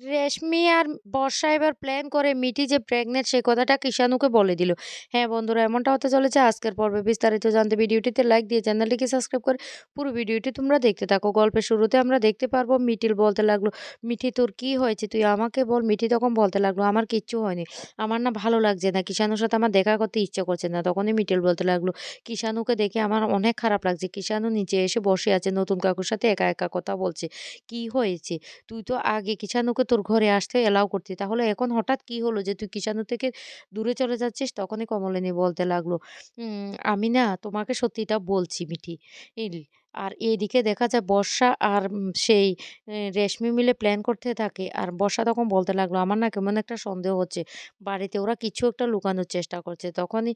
রেশমি আর বর্ষা এবার প্ল্যান করে মিঠি যে প্রেগনেন্ট সেই কথাটা কিষাণুকে বলে দিল। হ্যাঁ বন্ধুরা এমনটা হতে চলেছে আজকের পর্বে। বিস্তারিত জানতে ভিডিওটিতে লাইক দিয়ে চ্যানেলটিকে সাবস্ক্রাইব করে পুরো ভিডিওটি তোমরা দেখতে থাকো। গল্পের শুরুতে আমরা দেখতে পারব মিটিল বলতে লাগল, "মিঠি তোর কি হয়েছে? তুই আমাকে বল।" মিঠি তখন বলতে লাগল, "আমার কিচ্ছু হয়নি। আমার না ভালো লাগছে না। কিষানুর সাথে আমার দেখা করতে ইচ্ছে করছে না।" তখনই মিটিল বলতে লাগল, "কিষাণুকে দেখে আমার অনেক খারাপ লাগছে। কিষাণু নিচে এসে বসে আছে নতুন কাকুর সাথে একা, একা কথা বলছে। কি হয়েছে? তুই তো আগে কিষাণুকে তোর ঘরে আসতে এলাও করতি। তাহলে এখন হঠাৎ কি হলো যে তুই কিষাণু থেকে দূরে চলে যাচ্ছিস?" তখনই কমলিনী বলতে লাগল, "উম আমি না তোমাকে সত্যিটা বলছি মিঠি। আর এদিকে দেখা যায় বর্ষা আর সেই রেশমি মিলে প্ল্যান করতে থাকে। আর বর্ষা তখন বলতে লাগল, "আমার না কেমন একটা সন্দেহ হচ্ছে। বাড়িতে ওরা কিছু একটা লুকানোর চেষ্টা করছে।" তখনই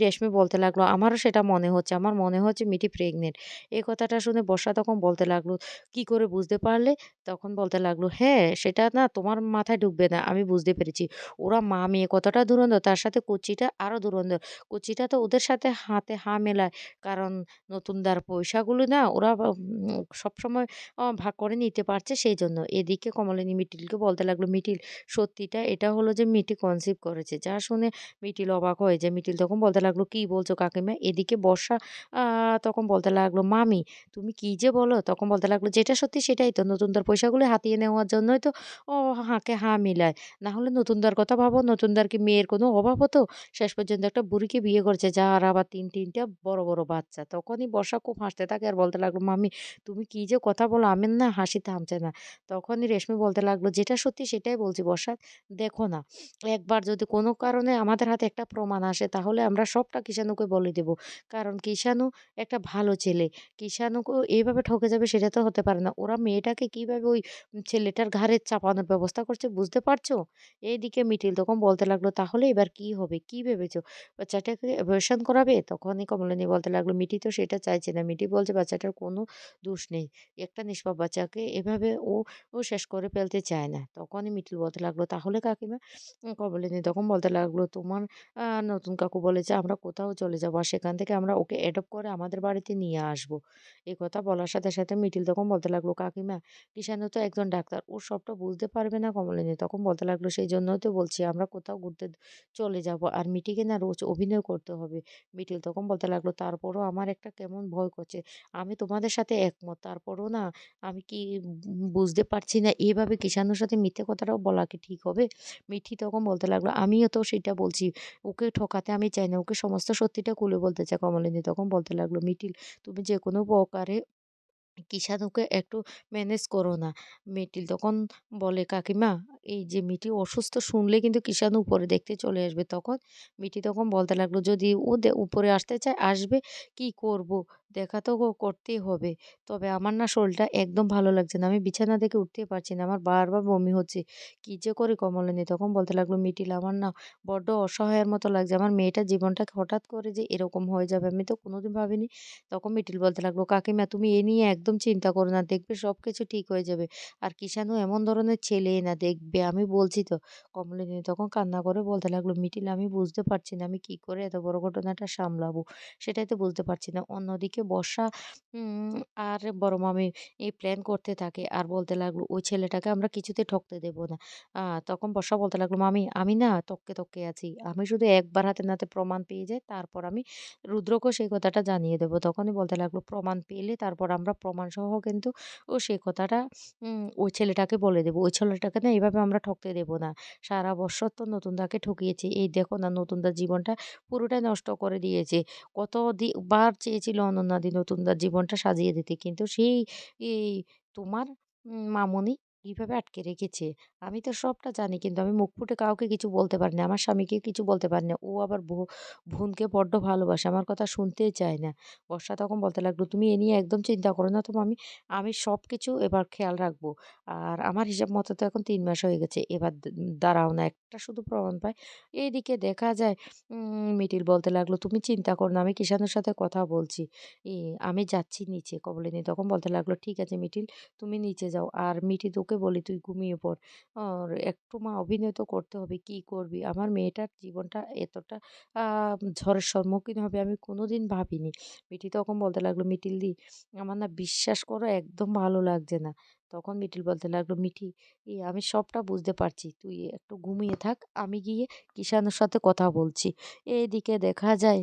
রেশমি বলতে লাগল, "আমারও সেটা মনে হচ্ছে। আমার মনে হচ্ছে মিটি প্রেগনেন্ট।" এই কথাটা শুনে বর্ষা তখন বলতে লাগল, "কি করে বুঝতে পারলে?" তখন বলতে লাগল, "হ্যাঁ, সেটা না তোমার মাথায় ঢুকবে না। আমি বুঝতে পেরেছি। ওরা মা-মেয়ে কতটা ধুরন্ধর তার সাথে কুচিটা আরও ধুরন্ধর। কচ্চিটা তো ওদের সাথে হাতে হা মেলায়। কারণ নতুনদার পয়সাগুলো না ওরা সবসময় ভাগ করে নিতে পারছে সেই জন্য এদিকে কমলিনী মিটিলকে বলতে লাগল, মিটিল সত্যিটা এটা হলো যে মিঠি কনসিভ করেছে।" যা শুনে মিটিল অবাক হয়ে যায়। মিটিল তখন বলতে লাগল, "কি বলছো কাকিমা?" এদিকে বর্ষা তখন বলতে লাগল, "মামি তুমি কি যে বলো?" তখন বলতে লাগল, "যেটা সত্যি সেটাই তো। নতুনদার পয়সাগুলো হাতিয়ে নেওয়ার জন্যই তো ও হাঁকে হাঁ মিলায়। না হলে নতুনদার কথা ভাবো, নতুনদার কি মেয়ের কোনো অভাব হতো? শেষ পর্যন্ত একটা বুড়িকে বিয়ে করেছে যার আবার ৩-৩ টা বড়, বড় বাচ্চা।" তখনই বর্ষা খুব হাসতে থাকে আর বলতে লাগল, "মামি তুমি কি যে কথা বলো আমার না হাসি থামছে না।" তখনই রেশমি বলতে লাগল, "যেটা সত্যি সেটাই বলছি বর্ষা। দেখো না, একবার যদি কোনো কারণে আমাদের হাতে একটা প্রমাণ আসে তাহলে আমরা সবটা কিষাণুকে বলে দেব। কারণ কিষাণু একটা ভালো ছেলে। কিষাণুকে এইভাবে ঠকে যাবে সেটা তো হতে পারে না। ওরা মেয়েটাকে কীভাবে ওই ছেলেটার ঘাড়ে চাপানোর ব্যবস্থা করছে বুঝতে পারছ?" এইদিকে মিটিল তখন বলতে লাগল, "তাহলে এবার কি হবে? কি ভেবেছো? বাচ্চাটাকে অ্যাবর্শন করাবে?" তখনই কমলিনী বলতে লাগল, মিটি তো সেটা চাইছে না। মিঠি বলছে বাচ্চাটার কোনো দোষ নেই। একটা নিষ্পাপ বাচ্চাকে এভাবে ও ও শেষ করে ফেলতে চায় না।" তখনই মিঠিল বলতে লাগল, "তাহলে কাকিমা?" উম কমলিনী তখন বলতে লাগল, "তোমার নতুন কাকু বলেছে আমরা কোথাও চলে যাব। আর সেখান থেকে আমরা ওকে অ্যাডপ্ট করে আমাদের বাড়িতে নিয়ে আসব।" এ কথা বলার সাথে, সাথে মিঠিল তখন বলতে লাগল, "কাকিমা কিষাণু তো একজন ডাক্তার। ও সবটা বুঝতে পারবে না কমলিনী?" তখন বলতে লাগল, "সেইজন্যই তো বলছি আমরা কোথাও ঘুরতে চলে যাব। আর মিঠিকে না রোজ অভিনয় করতে হবে।" মিটিল তখন বলতে লাগল, "তারপরও আমার একটা কেমন ভয় করছে। আমি তোমাদের সাথে একমত। তারপরও না আমি কি বুঝতে পারছি না এভাবে কিষাণুর সাথে মিথ্যে কথাটাও বলা কি ঠিক হবে?" মিঠি তখন বলতে লাগল, "আমিও তো সেটা বলছি। ওকে ঠকাতে আমি চাই না। ওকে সমস্ত সত্যিটা খুলে বলতে চাই।" কমলিনী তখন বলতে লাগল, "মিঠিল তুমি যে কোনো প্রকারে কিষাণুকে একটু ম্যানেজ করো না। মিঠিল তখন বলে, "কাকিমা এই যে মিঠি অসুস্থ শুনলে কিন্তু কিষাণু উপরে দেখতে চলে আসবে।" তখন মিঠি তখন বলতে লাগল, "যদি ও উপরে আসতে চায় আসবে, কি করব? দেখা তো করতেই হবে। তবে আমার না শরীরটা একদম ভালো লাগছে না। আমি বিছানা থেকে উঠতে পারছি না। আমার বারবার বমি হচ্ছে। কি যে করি?" কমলিনী তখন বলতে লাগল, "মিঠিল আমার না বড্ড অসহায়ের মতো লাগছে। আমার মেয়েটার জীবনটা হঠাৎ করে যে এরকম হয়ে যাবে আমি তো কোনোদিন ভাবিনি।" তখন মিঠিল বলতে লাগল, "কাকিমা তুমি এ নিয়ে একদম চিন্তা করো না। দেখবে সবকিছু ঠিক হয়ে যাবে। আর কিষাণু এমন ধরনের ছেলে না দেখবে আমি বলছি তো।" কমলিনী তখন কান্না করে বলতে লাগল, মিটিল আমি বুঝতে পারছি না আমি কি করে এত বড় ঘটনাটা সামলাবো? সেটাই তো বুঝতে পারছি না।" অন্যদিকে বর্ষা আর বড় মামি এই প্ল্যান করতে থাকে আর বলতে লাগল, "ওই ছেলেটাকে আমরা কিছুতে ঠকতে দেব না।" তখন বর্ষা বলতে লাগল, "মামি আমি না তককে, তককে আছি। আমি শুধু একবার হাতে নাতে প্রমাণ পেয়ে যাই তারপর আমি রুদ্রকেও সেই কথাটা জানিয়ে দেবো তখনই বলতে লাগল, "প্রমাণ পেলে তারপর আমরা প্রমাণসহ কিন্তু ও সেই কথাটা ওই ছেলেটাকে বলে দেবো ওই ছেলেটাকে না এইভাবে আমরা ঠকতে দেব না। সারা বছর তো নতুনদাকে ঠকিয়েছি। এই দেখো না নতুনদার জীবনটা পুরোটাই নষ্ট করে দিয়েছে। কত বার চেয়েছিল অনন্যাদি নতুনদার জীবনটা সাজিয়ে দিতে। কিন্তু সেই এই তোমার মামুনি কীভাবে আটকে রেখেছে। আমি তো সবটা জানি কিন্তু আমি মুখ ফুটে কাউকে কিছু বলতে পারি না। আমার স্বামীকে কিছু বলতে পারি না। ও আবার বোনকে বড্ড ভালোবাসে। আমার কথা শুনতেই চায় না। বর্ষা তখন বলতে লাগল, "তুমি এ নিয়ে একদম চিন্তা করো না তো আমি আমি সব কিছু এবার খেয়াল রাখব। আর আমার হিসাব মতো তো এখন তিন মাস হয়ে গেছে। এবার দাঁড়াও না একটা শুধু প্রমাণ পাই।" এইদিকে দেখা যায় মিটিল বলতে লাগল, "তুমি চিন্তা করো না। আমি কিষাণুর সাথে কথা বলছি। আমি যাচ্ছি নিচে।" কমলিনী তখন বলতে লাগল, "ঠিক আছে মিটিল তুমি নিচে যাও। আর মিঠি তোকে বলি তুই ঘুমিয়ে পড়। আর একটু মা অভিনয় তো করতে হবে। কি করবি? আমার মেয়েটার জীবনটা এতটা ঝড়ের সম্মুখীন হবে আমি কোনোদিন ভাবিনি।" মিঠি তখন বলতে লাগল, মিটিল দি আমার না বিশ্বাস করো একদম ভালো লাগছে না। তখন মিঠিল বলতে লাগল, মিঠি, এই আমি সবটা বুঝতে পারছি। তুই একটু ঘুমিয়ে থাক, আমি গিয়ে কিষানের সাথে কথা বলছি। এইদিকে দেখা যায়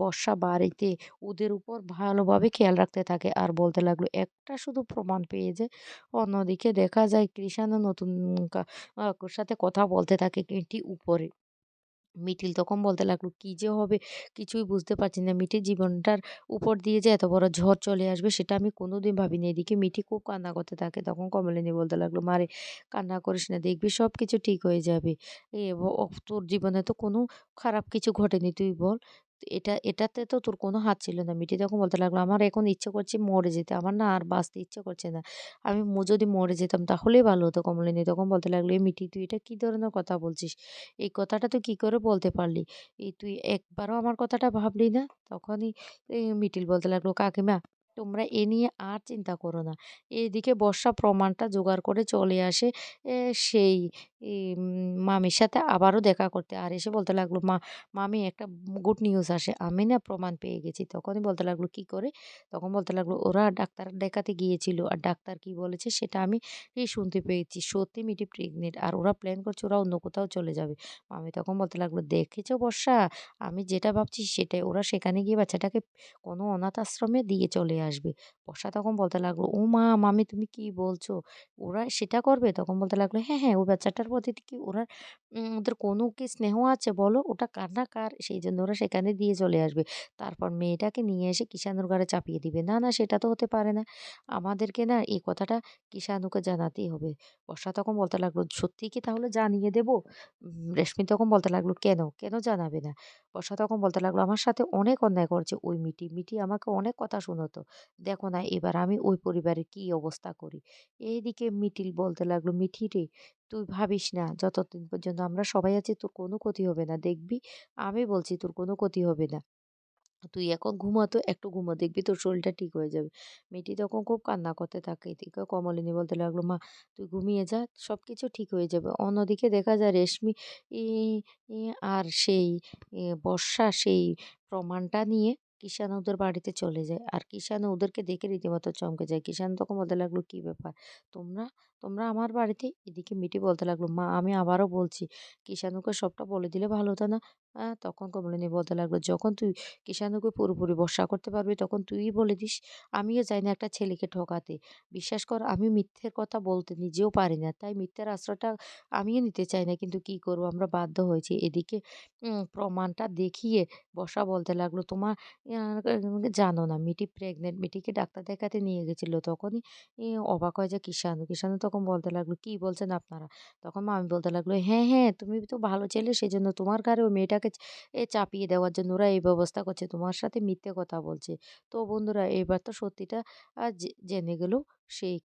বর্ষা বাড়িতে ওদের উপর ভালোভাবে খেয়াল রাখতে থাকে আর বলতে লাগল, একটা শুধু প্রমাণ পেয়ে যায় অন্যদিকে দেখা যায়, কৃষাণও নতুন সাথে কথা বলতে থাকে মিটি উপরে। মিঠিল তখন বলতে লাগল, কি যে হবে? কিছুই বুঝতে পারছি না। মিঠি জীবনটার উপর দিয়ে যে এত বড় ঝড় চলে আসবে, সেটা আমি কোনোদিন ভাবিনি। এদিকে মিঠি খুব কান্না করতে থাকে। তখন কমলিনী বলতে লাগল মারে কান্না করিস না, দেখবি সব কিছু ঠিক হয়ে যাবে। এ তোর জীবনে তো কোনো খারাপ কিছু ঘটেনি, তুই বল। এটা, এটাতে তো তোর কোনো হাত ছিল না। মিটি তখন বলতে লাগল, আমার এখন ইচ্ছে করছে মরে যেতে। আমার না আর বাঁচতে ইচ্ছে করছে না। আমি যদি মরে যেতাম তাহলেই ভালো হতো কমলিনী। তখন বলতে লাগল এই মিটি তুই এটা কী ধরনের কথা বলছিস? এই কথাটা তুই কী করে বলতে পারলি? এই তুই একবারও আমার কথাটা ভাবলি না? তখনই মিটিল বলতে লাগল, কাকিমা তোমরা এ নিয়ে আর চিন্তা করো না। এদিকে বর্ষা প্রমাণটা জোগাড় করে চলে আসে সেই মামির সাথে আবারও দেখা করতে। আর এসে বলতে লাগল, মা, মামি, একটা গুড নিউজ আসে। আমি না প্রমাণ পেয়ে গেছি। তখনই বলতে লাগল, কি করে? তখন বলতে লাগল, ওরা ডাক্তার দেখাতে গিয়েছিল। আর ডাক্তার কি বলেছে সেটা আমি শুনতে পেয়েছি। সত্যি মিটি প্রেগনেন্ট। আর ওরা প্ল্যান করছে ওরা অন্য কোথাও চলে যাবে। মামি তখন বলতে লাগল, দেখেছ বর্ষা? আমি যেটা ভাবছি সেটাই। ওরা সেখানে গিয়ে বাচ্চাটাকে কোনো অনাথ আশ্রমে দিয়ে চলে আসবে। বর্ষা তখন বলতে লাগল, ও মা, মামি তুমি কি বলছো? ওরা সেটা করবে, তখন বলতে লাগল হ্যাঁ হ্যাঁ ওই বাচ্চাটার প্রতি কি ওরা ওদের কোনো কি স্নেহ আছে বলো? ওটা কার না কার? সেই জন্য ওরা সেখানে দিয়ে চলে আসবে। তারপর মেয়েটাকে নিয়ে এসে কিষানুর ঘরে চাপিয়ে দিবে। না না, সেটা তো হতে পারে না। আমাদেরকে না এই কথাটা কিষানুকে জানাতেই হবে। বর্ষা তখন বলতে লাগল, সত্যি কি তাহলে জানিয়ে দেবো? রেশমি তখন বলতে লাগল, কেন? কেন জানাবে না? বর্ষা তখন বলতে লাগল, আমার সাথে অনেক অন্যায় করছে। ওই মিটি মিটি আমাকে অনেক কথা শোনাতো। দেখো না, এবার আমি ওই পরিবারের কি অবস্থা করি? এইদিকে মিটিল বলতে লাগল, মিঠি রে, তুই ভাবিস না, যতদিন পর্যন্ত আমরা সবাই আছি, তোর কোনো ক্ষতি হবে না। দেখবি, আমি বলছি তোর কোনো ক্ষতি হবে না। তুই এখন ঘুমাতো একটু ঘুমো, দেখবি তোর শরীরটা ঠিক হয়ে যাবে। মেয়েটি তখন খুব কান্না করতে থাকে, এদিকে কমলিনী বলতে লাগল, মা, তুই ঘুমিয়ে যা সব কিছু ঠিক হয়ে যাবে। অন্যদিকে দেখা যায় রেশমি আর সেই বর্ষা সেই প্রমাণটা নিয়ে কিষান ওদের বাড়িতে চলে যায়। আর কিষান ওদেরকে দেখে রীতিমতো চমকে যায়। কিষান তখন বলতে লাগল, কি ব্যাপার? তোমরা তোমরা আমার বাড়িতে? এদিকে মিটি বলতে লাগল, মা, আমি আবারও বলছি কিষানুকে সবটা বলে দিলে ভালো হতো না। তখন কমলিনী বলতে লাগল, যখন তুই কিষানুকে পুরোপুরি ভরসা করতে পারবি, তখন তুই বলে দিস, আমিও চাই না একটা ছেলেকে ঠকাতে। বিশ্বাস কর, আমি মিথ্যের কথা বলতে নিজেও পারি না, তাই মিথ্যের আশ্রয়টা আমিও নিতে চাই না, কিন্তু কি করব? আমরা বাধ্য হয়েছি। এদিকে প্রমাণটা দেখিয়ে বসা বলতে লাগল, তোমার জানো না, মিটি প্রেগনেন্ট মিটিকে ডাক্তার দেখাতে নিয়ে গেছিল তখনই অবাক হয় যে কিষানু কিষানু তখন বলতে লাগল, কি বলছেন আপনারা? তখন আমি বলতে লাগল হ্যাঁ হ্যাঁ তুমি তো ভালো ছেলে, সেজন্য তোমার ঘরে ওই মেয়েটাকে চাপিয়ে দেওয়ার জন্য ওরা এই ব্যবস্থা করছে, তোমার সাথে মিথ্যে কথা বলছে। তো বন্ধুরা, এবার তো সত্যিটা জেনে গেল, সেই